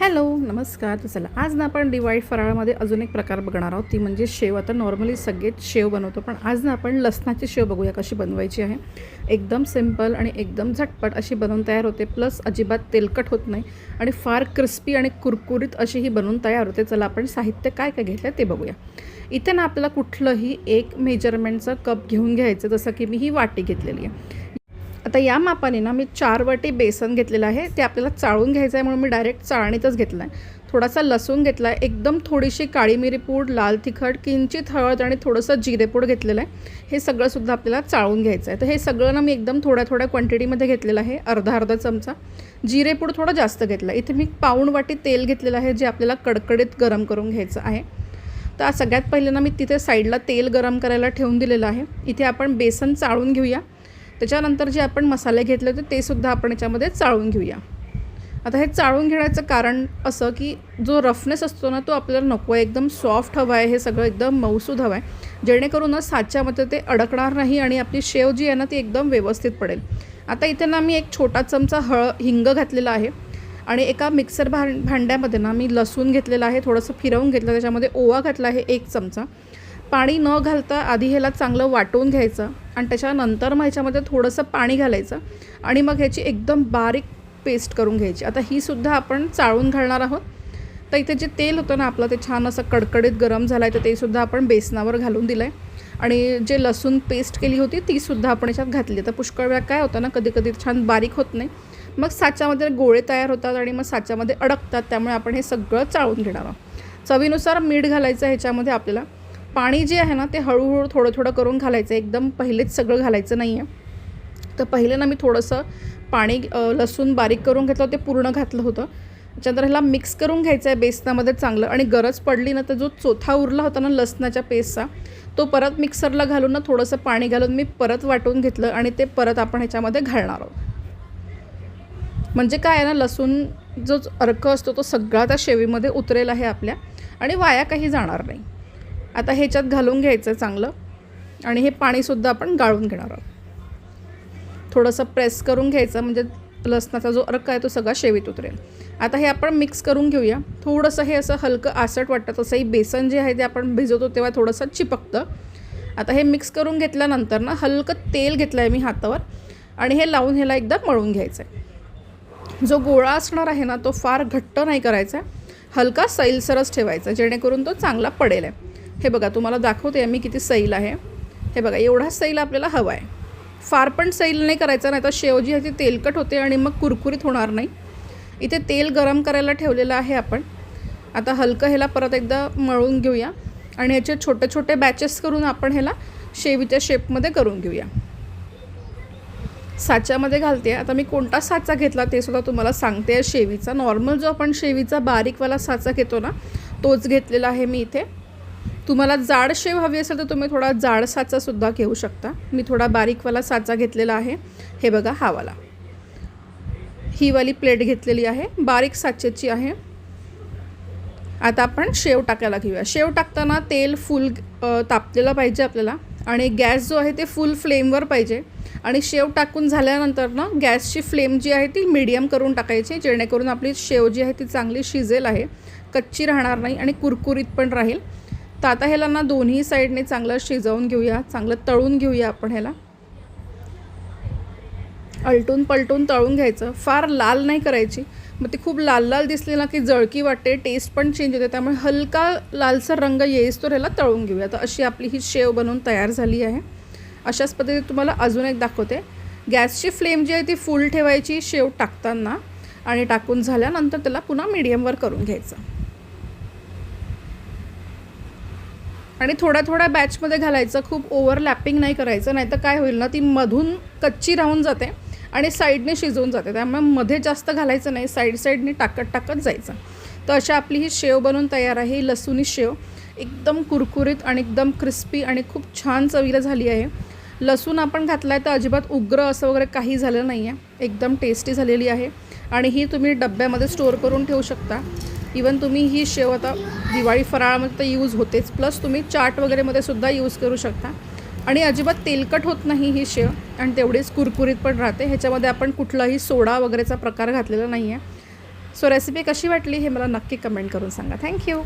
Hello नमस्कार. तर चला आज ना आपण दिवाळी फराळामध्ये अजून एक प्रकार बघणार आहोत. ती म्हणजे शेव. आता नॉर्मली सगळेच शेव बनवतो पण आज ना आपण लसणाची शेव बघूया कशी बनवायची आहे. एकदम सिंपल आणि एकदम झटपट अशी बनवून तयार होते. प्लस अजिबात तेलकट होत नाही आणि फार क्रिस्पी आणि कुरकुरीत अशी ही बनवून तयार होते. चला आपण साहित्य काय काय घेतलं ते बघूया. इथे ना आपल्याला कुठलंही एक मेजरमेंटचं कप घेऊन घ्यायचं जसं की मी ही वाटी घेतलेली आहे. आता या मापाने ना मी चार वाटी बेसन घेतलेलं आहे. ते आपल्याला चाळून घ्यायचं आहे म्हणून मी डायरेक्ट चाळणीतच घेतलं आहे थोडासा लसूण घेतला आहे एकदम थोडीशी काळी मिरी पूड लाल तिखट किंचित हळद आणि थोडंसं जिरेपूड घेतलेलं आहे. हे सगळंसुद्धा आपल्याला चाळून घ्यायचं आहे तर हे सगळं ना मी एकदम थोड्या थोड्या क्वांटिटीमध्ये घेतलेलं आहे. अर्धा अर्धा चमचा. जिरेपूड थोडं जास्त घेतलं. आहे इथे मी पाऊण वाटी तेल घेतलेलं आहे जे आपल्याला कडकडीत गरम करून घ्यायचं आहे. तर सगळ्यात पहिले ना मी तिथे साईडला तेल गरम करायला ठेवून दिलेलं आहे. इथे आपण बेसन चाळून घेऊया. त्याच्यानंतर जे आपण मसाले घेतले होते ते सुद्धा आपण याच्यामध्ये चाळून घेऊया. आता हे चाळून घेण्याचं कारण असं की जो रफनेस असतो ना तो आपल्याला नको आहे. एकदम सॉफ्ट हवा आहे हे सगळं एकदम मऊसूद हवं आहे. जेणेकरून ना साच्यामध्ये ते अडकणार नाही आणि आपली शेव जी आहे ना ती एकदम व्यवस्थित पडेल. आता इथे ना मी एक छोटा चमचा हळ हिंग घातलेला आहे. आणि एका मिक्सर भां भांड्यामध्ये ना मी लसूण घेतलेलं आहे. थोडंसं फिरवून घेतलं त्याच्यामध्ये ओवा घातला आहे एक चमचा. पाणी न घालता आधी ह्याला चांगलं वाटून घ्यायचं आणि त्याच्यानंतर मग ह्याच्यामध्ये थोडंसं पाणी घालायचं आणि मग ह्याची एकदम बारीक पेस्ट करून घ्यायची. आता ही सुद्धा आपण चाळून घालणार आहोत. तर इथे जे तेल होतं ना आपलं ते छान असं कडकडीत गरम झालं आहे तर ते सुद्धा आपण बेसनावर घालून दिलं आहे आणि जे लसूण पेस्ट केली होती तीसुद्धा आपण याच्यात घातली. तर पुष्कळ वेळा काय होतं ना कधी कधी छान बारीक होत नाही. मग साच्यामध्ये गोळे तयार होतात आणि मग साच्यामध्ये अडकतात त्यामुळे आपण हे सगळं चाळून घेणार आहोत. चवीनुसार मीठ घालायचं ह्याच्यामध्ये आपल्याला. पाणी जे आहे ना ते हळूहळू थोडं थोडं करून घालायचं. एकदम पहिलेच सगळं घालायचं नाही आहे तर पहिले ना मी थोडंसं पाणी लसूण बारीक करून घेतलं ते पूर्ण घातलं होतं. त्याच्यानंतर ह्याला मिक्स करून घ्यायचं आहे बेसनामध्ये चांगलं. आणि गरज पडली ना तर जो चोथा उरला होता ना लसणाच्या पेस्टचा तो परत मिक्सरला घालून ना थोडंसं पाणी घालून मी परत वाटून घेतलं आणि ते परत आपण ह्याच्यामध्ये घालणार आहोत. म्हणजे काय आहे ना लसूण जो अर्क असतो तो सगळा त्या शेवीमध्ये उतरेल आहे आपल्या आणि वाया काही जाणार नाही. आता ह्याच्यात घालून घ्यायचं चांगलं. आणि हे पाणीसुद्धा आपण गाळून घेणार आहोत. थोडंसं प्रेस करून घ्यायचं म्हणजे लसणाचा जो अर्क आहे तो सगळा शेवीत उतरेल. आता हे आपण मिक्स करून घेऊया. थोडंसं हे असं हलकं आसट वाटतं तसंही बेसन जे आहे ते आपण भिजवतो तेव्हा थोडंसं चिपकतं. आता हे मिक्स करून घेतल्यानंतर ना हलकं तेल घेतलं आहे मी हातावर आणि हे लावून ह्याला एकदा मळून घ्यायचं आहे जो गोळा असणार आहे ना तो फार घट्ट नाही करायचा. हलका सैलसरच ठेवायचा जेणेकरून तो चांगला पडेल. आहे हे बघा तुम्हाला दाखवते मी किती सैल आहे. हे बघा एवढा सैल आपल्याला हवा आहे. फार पण सैल नाही करायचा नाही तर शेवजी ह्याची तेलकट होते आणि मग कुरकुरीत होणार नाही. इथे तेल गरम करायला ठेवलेलं आहे आपण. आता हलकं ह्याला परत एकदा मळून घेऊया आणि ह्याचे छोटे छोटे बॅचेस करून आपण ह्याला शेवीच्या शेपमध्ये करून घेऊया. साच्यामध्ये घालते. आता मी कोणता साचा घेतला ते सुद्धा तुम्हाला सांगते. शेवीचा नॉर्मल जो आपण शेवीचा बारीकवाला साचा घेतो ना तोच घेतलेला आहे मी इथे. तुम्हाला जाड शेव हवी असेल तर तुम्ही थोडा जाड साचासुद्धा घेऊ शकता. मी थोडा बारीकवाला साचा घेतलेला आहे. हे बघा हावाला हीवाली ही वाली प्लेट घेतलेली आहे. बारीक साचेची आहे. आता आपण शेव टाकायला घेऊया. शेव टाकताना तेल फुल तापलेलं पाहिजे आपल्याला आणि गॅस जो आहे ते फुल फ्लेमवर पाहिजे. आणि शेव टाकून झाल्यानंतर ना गॅसची फ्लेम जी आहे ती मीडियम करून टाकायची जेणेकरून आपली शेव जी आहे ती चांगली शिजेल आहे. कच्ची राहणार नाही आणि कुरकुरीत पण राहील. तर आता ह्याला ना दोन्ही साईडने चांगलं शिजवून घेऊया चांगलं तळून घेऊया आपण ह्याला. अलटून पलटून तळून घ्यायचं. फार लाल नाही करायची. मग ती खूप लाल लाल दिसली ना की जळकी वाटते टेस्ट पण चेंज होते. त्यामुळे हलका लालसर रंग येईस तर ह्याला तळून घेऊया. तर अशी आपली ही शेव बनवून तयार झाली आहे. अशाच पद्धतीने तुम्हाला अजून एक दाखवते. गॅसची फ्लेम जी आहे ती फुल ठेवायची शेव टाकताना आणि टाकून झाल्यानंतर त्याला पुन्हा मीडियमवर करून घ्यायचं. आणि थोड्या थोड्या बॅचमध्ये घालायचं खूप ओव्हरलॅपिंग नाही करायचं नाही तर काय होईल ना ती मधून कच्ची राहून जाते आणि साईडने शिजवून जाते. त्यामुळे मध्ये जास्त घालायचं नाही साईड साईडने टाकत टाकत जायचं. तर अशा आपली ही शेव बनवून तयार आहे ही लसूणी शेव. एकदम कुरकुरीत आणि एकदम क्रिस्पी आणि खूप छान चवीला झाली आहे. लसूण आपण घातला आहे तर अजिबात उग्र असं वगैरे काही झालं नाही आहे एकदम टेस्टी झालेली आहे. आणि ही तुम्ही डब्यामध्ये स्टोअर करून ठेवू शकता. इवन तुम्ही ही शेव आता दिवाळी फराळामध्ये तर यूज होतेच. प्लस तुम्ही चाट वगैरेमध्ये सुद्धा यूज करू शकता. आणि अजिबात तेलकट होत नाही ही शेव. आणि तेवढीच कुरकुरीत पण राहते. ह्याच्यामध्ये आपण कुठलाही सोडा वगैरेचा प्रकार घातलेला नाही आहे सो रेसिपी कशी वाटली हे मला नक्की कमेंट करून सांगा. थँक्यू